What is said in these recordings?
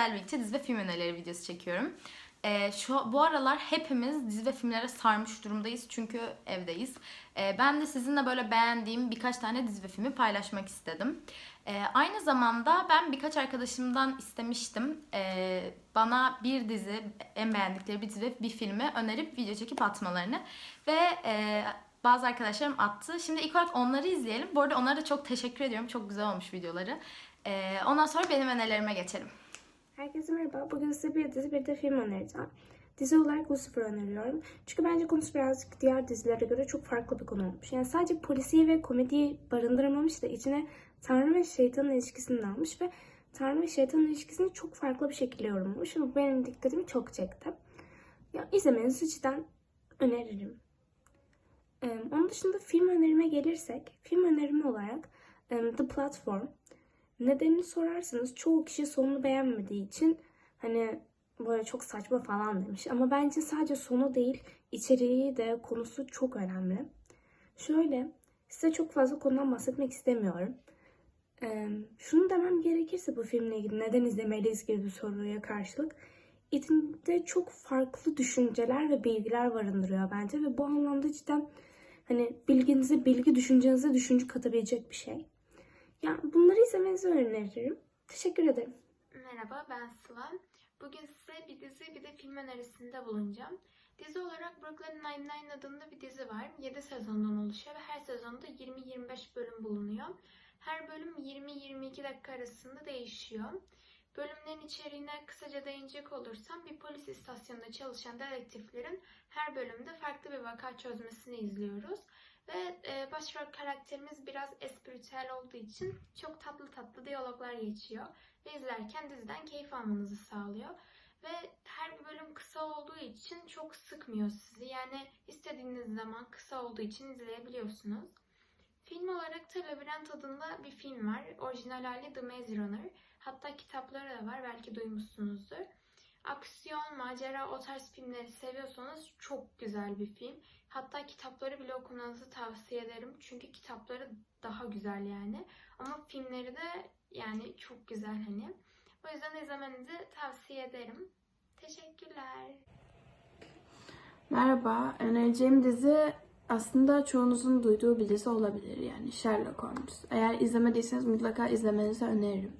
sizlerle birlikte dizi ve film önerileri videosu çekiyorum. Ee, şu bu aralar hepimiz dizi ve filmlere sarmış durumdayız çünkü evdeyiz. Ee, ben de sizinle böyle beğendiğim birkaç tane dizi ve filmi paylaşmak istedim. Ee, aynı zamanda ben birkaç arkadaşımdan istemiştim ee, bana bir dizi, en beğendikleri bir dizi ve bir filmi önerip video çekip atmalarını ve e, bazı arkadaşlarım attı. Şimdi ilk olarak onları izleyelim. Bu arada onlara da çok teşekkür ediyorum. Çok güzel olmuş videoları. Ee, ondan sonra benim önerilerime geçelim. Herkese merhaba. Bugün size bir dizi bir de film önereceğim. Dizi olarak Lucifer öneriyorum. Çünkü bence konusu birazcık diğer dizilere göre çok farklı bir konu olmuş. Yani sadece polisiye ve komediyi barındırmamış da içine Tanrı ve şeytanın ilişkisini almış ve Tanrı ve şeytanın ilişkisini çok farklı bir şekilde yorumlamış. Bu benim dikkatimi çok çekti. Ya izlemenizi cidden öneririm. Ee, onun dışında film önerime gelirsek, film önerimi olarak The Platform. Nedenini sorarsanız çoğu kişi sonunu beğenmediği için hani böyle çok saçma falan demiş. Ama bence sadece sonu değil, içeriği de konusu çok önemli. Şöyle, size çok fazla konudan bahsetmek istemiyorum. Ee, şunu demem gerekirse bu filmle ilgili neden izlemeliyiz gibi bir soruya karşılık. İçinde çok farklı düşünceler ve bilgiler barındırıyor bence ve bu anlamda cidden hani bilginize bilgi, düşüncenize düşünce katabilecek bir şey. Ya bunları izlemenizi öneririm. Teşekkür ederim. Merhaba ben Sıla. Bugün size bir dizi bir de film önerisinde bulunacağım. Dizi olarak Brooklyn Nine-Nine adında bir dizi var. 7 sezondan oluşuyor ve her sezonda 20-25 bölüm bulunuyor. Her bölüm 20-22 dakika arasında değişiyor. Bölümlerin içeriğine kısaca değinecek olursam bir polis istasyonunda çalışan dedektiflerin her bölümde farklı bir vaka çözmesini izliyoruz. Ve e, başrol karakterimiz biraz espritüel olduğu için çok tatlı tatlı diyaloglar geçiyor. Ve izlerken diziden keyif almanızı sağlıyor. Ve her bir bölüm kısa olduğu için çok sıkmıyor sizi. Yani istediğiniz zaman kısa olduğu için izleyebiliyorsunuz. Film olarak da Labirent adında bir film var. Orijinal hali The Maze Runner. Hatta kitapları da var. Belki duymuşsunuzdur. Aksiyon, macera, o tarz filmleri seviyorsanız çok güzel bir film. Hatta kitapları bile okumanızı tavsiye ederim. Çünkü kitapları daha güzel yani. Ama filmleri de yani çok güzel hani. O yüzden izlemenizi tavsiye ederim. Teşekkürler. Merhaba, önereceğim dizi aslında çoğunuzun duyduğu bir dizi olabilir yani Sherlock Holmes. Eğer izlemediyseniz mutlaka izlemenizi öneririm.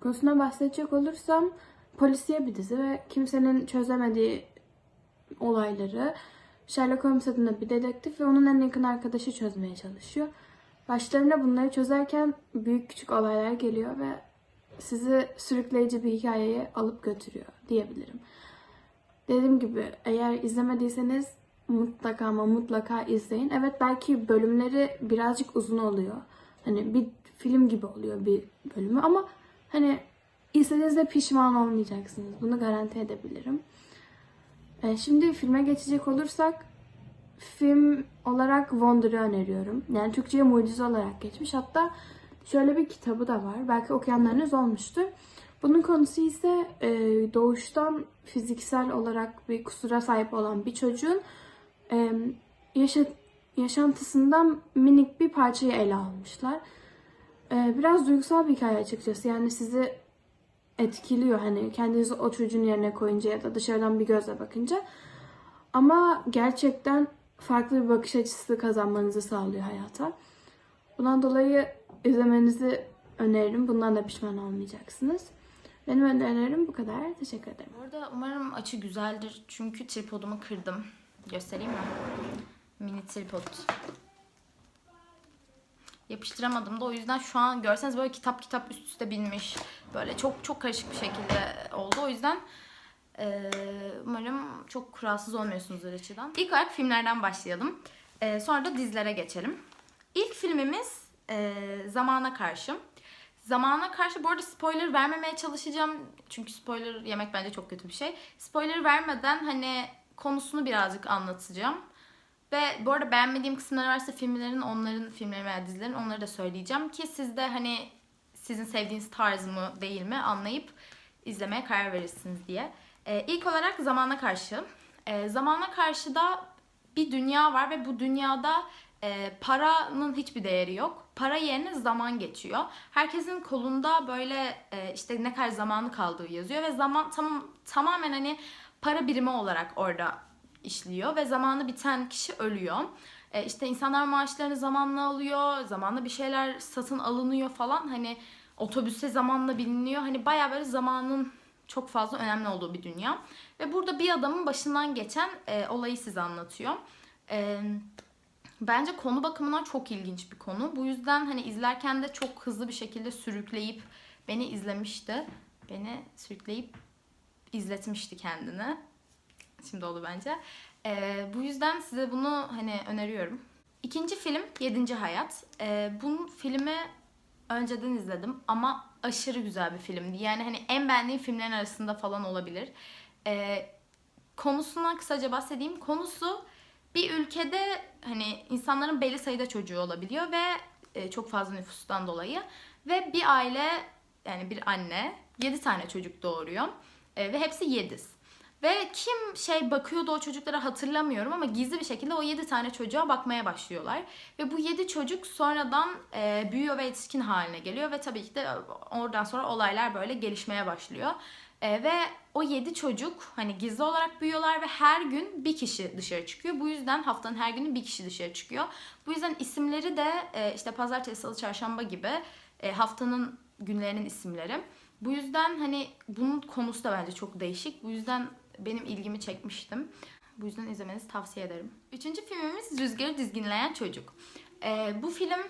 Konusundan bahsedecek olursam polisiye bir dizi ve kimsenin çözemediği olayları Sherlock Holmes adında bir dedektif ve onun en yakın arkadaşı çözmeye çalışıyor. Başlarına bunları çözerken büyük küçük olaylar geliyor ve sizi sürükleyici bir hikayeye alıp götürüyor diyebilirim. Dediğim gibi eğer izlemediyseniz mutlaka ama mutlaka izleyin. Evet belki bölümleri birazcık uzun oluyor. Hani bir film gibi oluyor bir bölümü ama hani izlediğinizde pişman olmayacaksınız. Bunu garanti edebilirim. Ee, şimdi filme geçecek olursak film olarak Wonder'ı öneriyorum. Yani Türkçe'ye mucize olarak geçmiş. Hatta şöyle bir kitabı da var. Belki okuyanlarınız olmuştur. Bunun konusu ise e, doğuştan fiziksel olarak bir kusura sahip olan bir çocuğun e, yaşa, yaşantısından minik bir parçayı ele almışlar. E, biraz duygusal bir hikaye açıkçası. Yani sizi etkiliyor hani kendinizi o çocuğun yerine koyunca ya da dışarıdan bir gözle bakınca. Ama gerçekten farklı bir bakış açısı kazanmanızı sağlıyor hayata. Bundan dolayı izlemenizi öneririm. Bundan da pişman olmayacaksınız. Benim önerilerim bu kadar. Teşekkür ederim. Bu arada umarım açı güzeldir. Çünkü tripodumu kırdım. Göstereyim mi? Mini tripod. Yapıştıramadım da o yüzden şu an görseniz böyle kitap kitap üst üste binmiş. Böyle çok çok karışık bir şekilde oldu. O yüzden e, umarım çok rahatsız olmuyorsunuzdur açıdan. İlk olarak filmlerden başlayalım. E, sonra da dizilere geçelim. İlk filmimiz e, Zamana Karşı. Zamana karşı bu arada spoiler vermemeye çalışacağım. Çünkü spoiler yemek bence çok kötü bir şey. Spoiler vermeden hani konusunu birazcık anlatacağım. Ve bu arada beğenmediğim kısımları varsa filmlerin, onların filmlerin veya dizilerin onları da söyleyeceğim. Ki siz de hani sizin sevdiğiniz tarz mı değil mi anlayıp izlemeye karar verirsiniz diye. Ee, ilk olarak Zamana Karşı. Ee, Zamana Karşı'da bir dünya var ve bu dünyada e, paranın hiçbir değeri yok. Para yerine zaman geçiyor. Herkesin kolunda böyle e, işte ne kadar zamanı kaldığı yazıyor ve zaman tam, tamamen hani para birimi olarak orada işliyor ve zamanı biten kişi ölüyor. E, işte insanlar maaşlarını zamanla alıyor, zamanla bir şeyler satın alınıyor falan. Hani otobüse zamanla biniliyor. Hani bayağı böyle zamanın çok fazla önemli olduğu bir dünya. Ve burada bir adamın başından geçen e, olayı size anlatıyor. E, bence konu bakımından çok ilginç bir konu. Bu yüzden hani izlerken de çok hızlı bir şekilde sürükleyip beni izlemişti. Beni sürükleyip izletmişti kendini. Şimdi oldu bence. E, bu yüzden size bunu hani öneriyorum. İkinci film Yedinci Hayat. E, bu filmi önceden izledim ama aşırı güzel bir filmdi. Yani hani en beğendiğim filmlerin arasında falan olabilir. Ee, konusundan kısaca bahsedeyim. Konusu bir ülkede hani insanların belli sayıda çocuğu olabiliyor ve e, çok fazla nüfustan dolayı ve bir aile yani bir anne 7 tane çocuk doğuruyor E, ve hepsi yediz. Ve kim şey bakıyordu o çocuklara hatırlamıyorum ama gizli bir şekilde o 7 tane çocuğa bakmaya başlıyorlar. Ve bu 7 çocuk sonradan e, büyüyor ve yetişkin haline geliyor ve tabii ki de oradan sonra olaylar böyle gelişmeye başlıyor. E, ve o 7 çocuk hani gizli olarak büyüyorlar ve her gün bir kişi dışarı çıkıyor. Bu yüzden haftanın her günü bir kişi dışarı çıkıyor. Bu yüzden isimleri de e, işte pazartesi, salı, çarşamba gibi e, haftanın günlerinin isimleri. Bu yüzden hani bunun konusu da bence çok değişik. Bu yüzden benim ilgimi çekmiştim. Bu yüzden izlemenizi tavsiye ederim. Üçüncü filmimiz Rüzgarı Dizginleyen Çocuk. Ee, bu film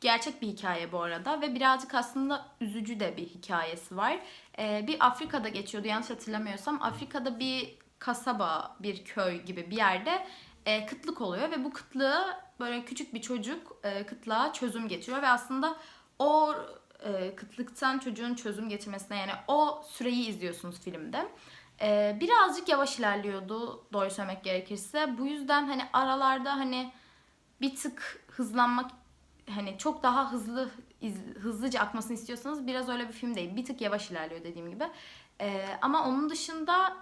gerçek bir hikaye bu arada ve birazcık aslında üzücü de bir hikayesi var. Ee, bir Afrika'da geçiyordu yanlış hatırlamıyorsam. Afrika'da bir kasaba, bir köy gibi bir yerde e, kıtlık oluyor ve bu kıtlığı böyle küçük bir çocuk e, kıtlığa çözüm getiriyor ve aslında o e, kıtlıktan çocuğun çözüm getirmesine yani o süreyi izliyorsunuz filmde. Ee, birazcık yavaş ilerliyordu doğru söylemek gerekirse. Bu yüzden hani aralarda hani bir tık hızlanmak hani çok daha hızlı iz- hızlıca akmasını istiyorsanız biraz öyle bir film değil. Bir tık yavaş ilerliyor dediğim gibi. Ee, ama onun dışında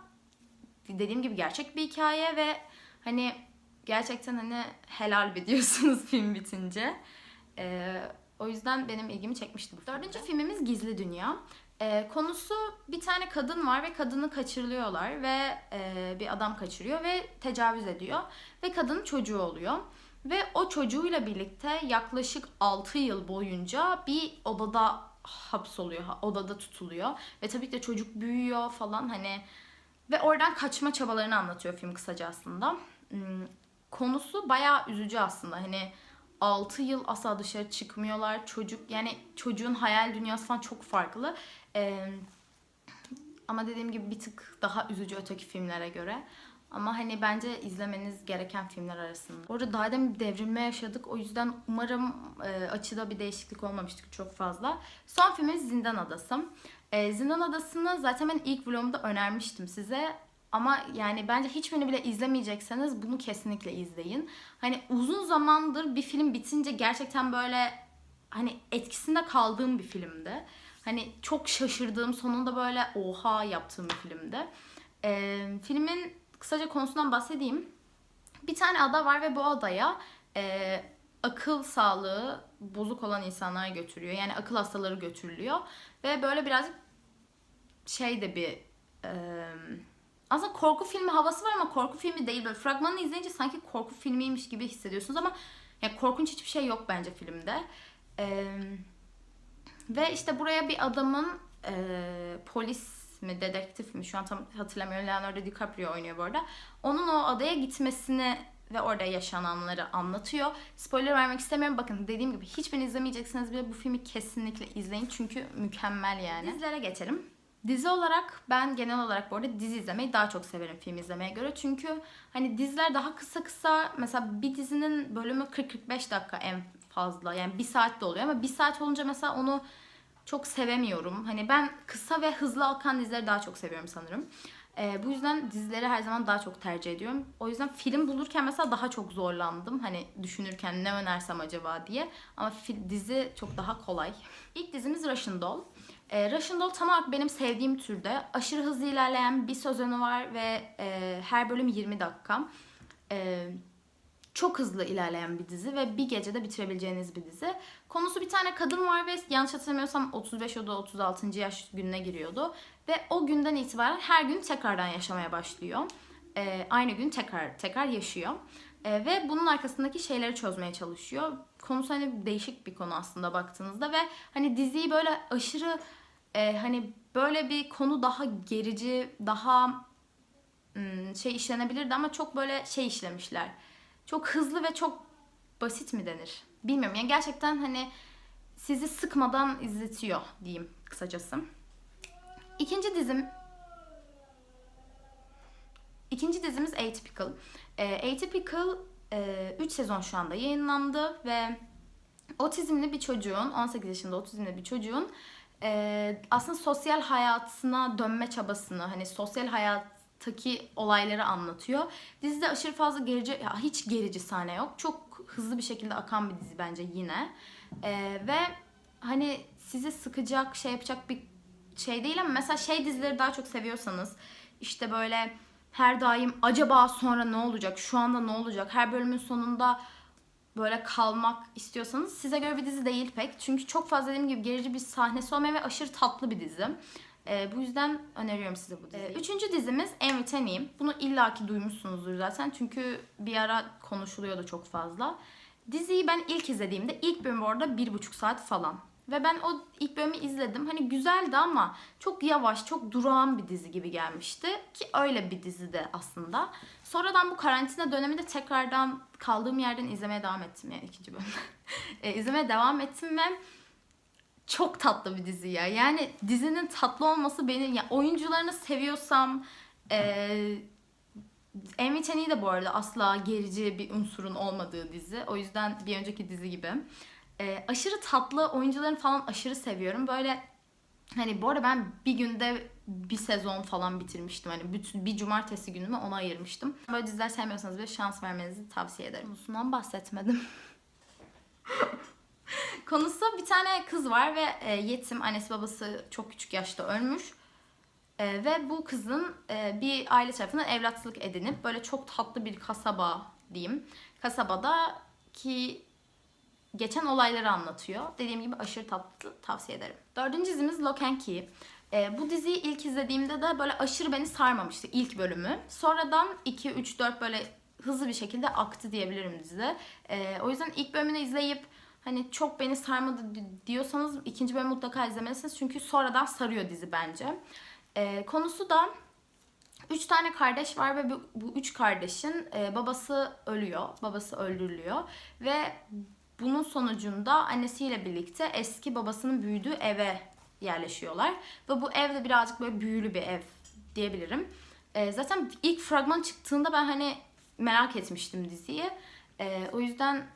dediğim gibi gerçek bir hikaye ve hani gerçekten hani helal bir diyorsunuz film bitince. Ee, o yüzden benim ilgimi çekmişti bu. Dördüncü filmimiz Gizli Dünya. Ee, konusu bir tane kadın var ve kadını kaçırılıyorlar ve e, bir adam kaçırıyor ve tecavüz ediyor ve kadının çocuğu oluyor. Ve o çocuğuyla birlikte yaklaşık 6 yıl boyunca bir odada hapsoluyor, odada tutuluyor. Ve tabii ki de çocuk büyüyor falan hani ve oradan kaçma çabalarını anlatıyor film kısaca aslında. Hmm, Konusu bayağı üzücü aslında. Hani 6 yıl asla dışarı çıkmıyorlar. Çocuk yani çocuğun hayal dünyası falan çok farklı. Ee, ama dediğim gibi bir tık daha üzücü öteki filmlere göre. Ama hani bence izlemeniz gereken filmler arasında. Orada daha demin bir devrilme yaşadık. O yüzden umarım e, açıda bir değişiklik olmamıştır çok fazla. Son filmimiz Zindan Adası. E, Zindan Adası'nı zaten ben ilk vlogumda önermiştim size. Ama yani bence hiçbirini bile izlemeyecekseniz bunu kesinlikle izleyin. Hani uzun zamandır bir film bitince gerçekten böyle hani etkisinde kaldığım bir filmdi. Hani çok şaşırdığım sonunda böyle oha yaptığım bir filmdi. Ee, filmin kısaca konusundan bahsedeyim. Bir tane ada var ve bu adaya e, akıl sağlığı bozuk olan insanlar götürüyor. Yani akıl hastaları götürülüyor. Ve böyle birazcık şey de bir e, aslında korku filmi havası var ama korku filmi değil. Böyle fragmanını izleyince sanki korku filmiymiş gibi hissediyorsunuz ama yani korkunç hiçbir şey yok bence filmde. Ee, ve işte buraya bir adamın e, polis mi dedektif mi şu an tam hatırlamıyorum Leonardo DiCaprio oynuyor bu arada. Onun o adaya gitmesini ve orada yaşananları anlatıyor. Spoiler vermek istemiyorum. Bakın dediğim gibi hiçbirini izlemeyeceksiniz bile bu filmi kesinlikle izleyin. Çünkü mükemmel yani. Dizilere geçelim. Dizi olarak ben genel olarak bu arada dizi izlemeyi daha çok severim film izlemeye göre. Çünkü hani diziler daha kısa kısa mesela bir dizinin bölümü 40-45 dakika en fazla. Yani bir saat de oluyor ama bir saat olunca mesela onu çok sevemiyorum. Hani ben kısa ve hızlı akan dizileri daha çok seviyorum sanırım. Ee, bu yüzden dizileri her zaman daha çok tercih ediyorum. O yüzden film bulurken mesela daha çok zorlandım. Hani düşünürken ne önersem acaba diye. Ama dizi çok daha kolay. İlk dizimiz Russian Doll. E, Russian Doll tam olarak benim sevdiğim türde. Aşırı hızlı ilerleyen bir sezonu var ve e, her bölüm 20 dakika. E, çok hızlı ilerleyen bir dizi ve bir gecede bitirebileceğiniz bir dizi. Konusu bir tane kadın var ve yanlış hatırlamıyorsam 35 ya da 36. yaş gününe giriyordu. Ve o günden itibaren her gün tekrardan yaşamaya başlıyor. Ee, aynı gün tekrar tekrar yaşıyor. Ee, ve bunun arkasındaki şeyleri çözmeye çalışıyor. Konusu hani değişik bir konu aslında baktığınızda ve hani diziyi böyle aşırı e, hani böyle bir konu daha gerici, daha hmm, şey işlenebilirdi ama çok böyle şey işlemişler. Çok hızlı ve çok basit mi denir? Bilmiyorum. Yani gerçekten hani sizi sıkmadan izletiyor diyeyim kısacası. İkinci dizim İkinci dizimiz Atypical. E, Atypical 3 sezon şu anda yayınlandı ve otizmli bir çocuğun, 18 yaşında otizmli bir çocuğun e, aslında sosyal hayatına dönme çabasını, hani sosyal hayattaki olayları anlatıyor. Dizide aşırı fazla gerici, ya hiç gerici sahne yok. Çok hızlı bir şekilde akan bir dizi bence yine. E, ve hani sizi sıkacak, şey yapacak bir şey değil ama mesela şey dizileri daha çok seviyorsanız işte böyle her daim acaba sonra ne olacak, şu anda ne olacak, her bölümün sonunda böyle kalmak istiyorsanız size göre bir dizi değil pek. Çünkü çok fazla dediğim gibi gerici bir sahnesi olmayan ve aşırı tatlı bir dizi. Ee, bu yüzden öneriyorum size bu diziyi. Ee, üçüncü dizimiz Enviteneyim. Bunu illaki duymuşsunuzdur zaten. Çünkü bir ara konuşuluyordu çok fazla. Diziyi ben ilk izlediğimde ilk bölüm bu arada bir buçuk saat falan. Ve ben o ilk bölümü izledim. Hani güzeldi ama çok yavaş, çok durağan bir dizi gibi gelmişti. Ki öyle bir dizi de aslında. Sonradan bu karantina döneminde tekrardan kaldığım yerden izlemeye devam ettim yani ikinci bölümde. e, izlemeye devam ettim ve çok tatlı bir dizi ya. Yani dizinin tatlı olması beni, ya oyuncularını seviyorsam, e, Amy Cheney de bu arada asla gerici bir unsurun olmadığı dizi. O yüzden bir önceki dizi gibi. E, aşırı tatlı oyuncularını falan aşırı seviyorum. Böyle hani bu arada ben bir günde bir sezon falan bitirmiştim. Hani bütün bir cumartesi günümü ona ayırmıştım. Böyle diziler sevmiyorsanız bir şans vermenizi tavsiye ederim. Konusundan bahsetmedim. Konusu bir tane kız var ve e, yetim. Annesi babası çok küçük yaşta ölmüş. E, ve bu kızın e, bir aile tarafından evlatlık edinip böyle çok tatlı bir kasaba diyeyim. Kasabada ki geçen olayları anlatıyor. Dediğim gibi aşırı tatlı tavsiye ederim. Dördüncü dizimiz Lock and Key. Ee, bu diziyi ilk izlediğimde de böyle aşırı beni sarmamıştı ilk bölümü. Sonradan 2, 3, 4 böyle hızlı bir şekilde aktı diyebilirim dizi. Ee, o yüzden ilk bölümünü izleyip hani çok beni sarmadı di- diyorsanız ikinci bölümü mutlaka izlemelisiniz. Çünkü sonradan sarıyor dizi bence. Ee, konusu da Üç tane kardeş var ve bu, bu üç kardeşin e, babası ölüyor, babası öldürülüyor ve bunun sonucunda annesiyle birlikte eski babasının büyüdüğü eve yerleşiyorlar ve bu ev de birazcık böyle büyülü bir ev diyebilirim. E, zaten ilk fragman çıktığında ben hani merak etmiştim diziyi. E, o yüzden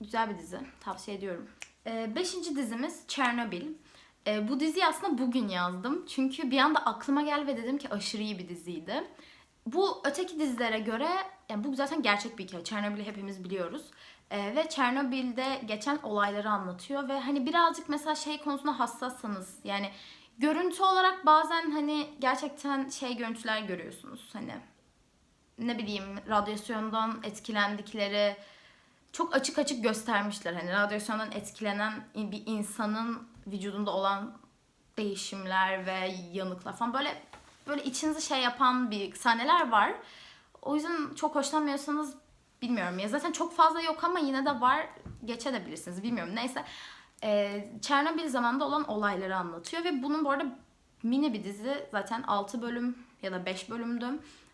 güzel bir dizi, tavsiye ediyorum. E, beşinci dizimiz Chernobyl. E, bu diziyi aslında bugün yazdım. Çünkü bir anda aklıma geldi ve dedim ki aşırı iyi bir diziydi. Bu öteki dizilere göre, yani bu zaten gerçek bir hikaye. Chernobyl'ü hepimiz biliyoruz. E, ve Chernobyl'de geçen olayları anlatıyor. Ve hani birazcık mesela şey konusunda hassassanız, yani görüntü olarak bazen hani gerçekten şey görüntüler görüyorsunuz. Hani ne bileyim radyasyondan etkilendikleri çok açık açık göstermişler. Hani radyasyondan etkilenen bir insanın vücudunda olan değişimler ve yanıklar falan böyle böyle içinizi şey yapan bir sahneler var. O yüzden çok hoşlanmıyorsanız bilmiyorum ya zaten çok fazla yok ama yine de var geçebilirsiniz bilmiyorum neyse. Ee, Çernobil zamanında olan olayları anlatıyor ve bunun bu arada mini bir dizi zaten 6 bölüm ya da 5 bölümdü.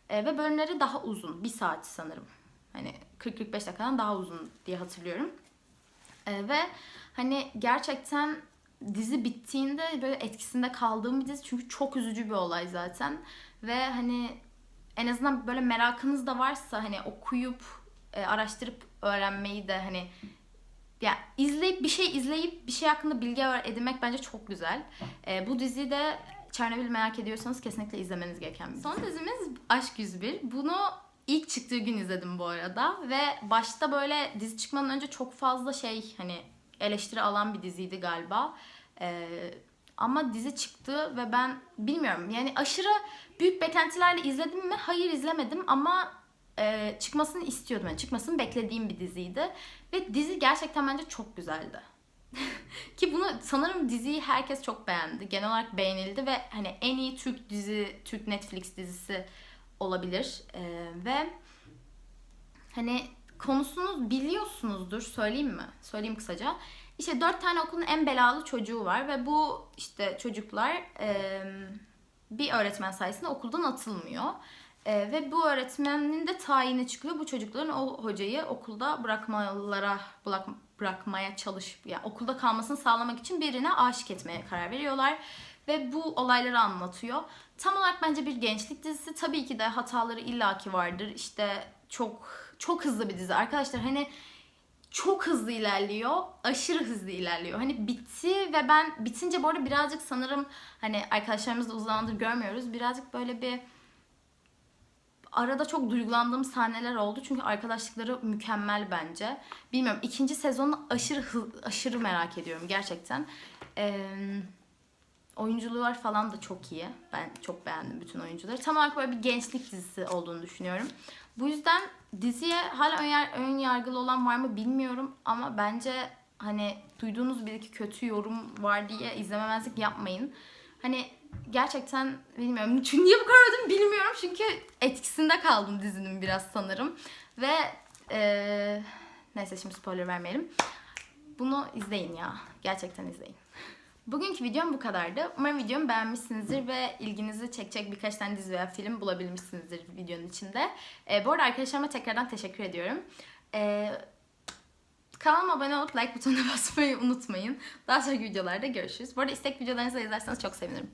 Ee, ve bölümleri daha uzun. Bir saat sanırım. Hani 40-45 dakikadan daha uzun diye hatırlıyorum. Ee, ve hani gerçekten dizi bittiğinde böyle etkisinde kaldığım bir dizi. Çünkü çok üzücü bir olay zaten. Ve hani en azından böyle merakınız da varsa hani okuyup e, araştırıp öğrenmeyi de hani ya izleyip bir şey izleyip bir şey hakkında bilgi edinmek bence çok güzel. E, bu diziyi de Çernobil merak ediyorsanız kesinlikle izlemeniz gereken bir dizi. Son dizimiz Aşk 101. Bunu ilk çıktığı gün izledim bu arada ve başta böyle dizi çıkmadan önce çok fazla şey hani eleştiri alan bir diziydi galiba. Ee, ama dizi çıktı ve ben bilmiyorum yani aşırı büyük beklentilerle izledim mi? Hayır izlemedim ama e, çıkmasını istiyordum. Yani çıkmasını beklediğim bir diziydi. Ve dizi gerçekten bence çok güzeldi. Ki bunu sanırım diziyi herkes çok beğendi. Genel olarak beğenildi ve hani en iyi Türk dizi, Türk Netflix dizisi olabilir. Ee, ve hani konusunu biliyorsunuzdur. Söyleyeyim mi? Söyleyeyim kısaca. İşte dört tane okulun en belalı çocuğu var ve bu işte çocuklar e, bir öğretmen sayesinde okuldan atılmıyor. E, ve bu öğretmenin de tayini çıkıyor. Bu çocukların o hocayı okulda bırakmalara bırak, bırakmaya çalış, yani okulda kalmasını sağlamak için birine aşık etmeye karar veriyorlar. Ve bu olayları anlatıyor. Tam olarak bence bir gençlik dizisi. Tabii ki de hataları illaki vardır. İşte çok çok hızlı bir dizi. Arkadaşlar hani çok hızlı ilerliyor. Aşırı hızlı ilerliyor. Hani bitti ve ben bitince bu arada birazcık sanırım hani arkadaşlarımızla uzun görmüyoruz. Birazcık böyle bir arada çok duygulandığım sahneler oldu. Çünkü arkadaşlıkları mükemmel bence. Bilmiyorum ikinci sezonu aşırı aşırı merak ediyorum gerçekten. Ee, oyuncular falan da çok iyi. Ben çok beğendim bütün oyuncuları. Tam olarak böyle bir gençlik dizisi olduğunu düşünüyorum. Bu yüzden diziye hala ön, ön yargılı olan var mı bilmiyorum ama bence hani duyduğunuz bir iki kötü yorum var diye izlememezlik yapmayın. Hani gerçekten bilmiyorum. Çünkü niye bu kadar övdüm bilmiyorum. Çünkü etkisinde kaldım dizinin biraz sanırım. Ve eee, neyse şimdi spoiler vermeyelim. Bunu izleyin ya. Gerçekten izleyin. Bugünkü videom bu kadardı. Umarım videomu beğenmişsinizdir ve ilginizi çekecek birkaç tane dizi veya film bulabilmişsinizdir videonun içinde. Ee, bu arada arkadaşlarıma tekrardan teşekkür ediyorum. Ee, kanalıma abone olup like butonuna basmayı unutmayın. Daha sonraki videolarda görüşürüz. Bu arada istek videolarınızı da izlerseniz çok sevinirim.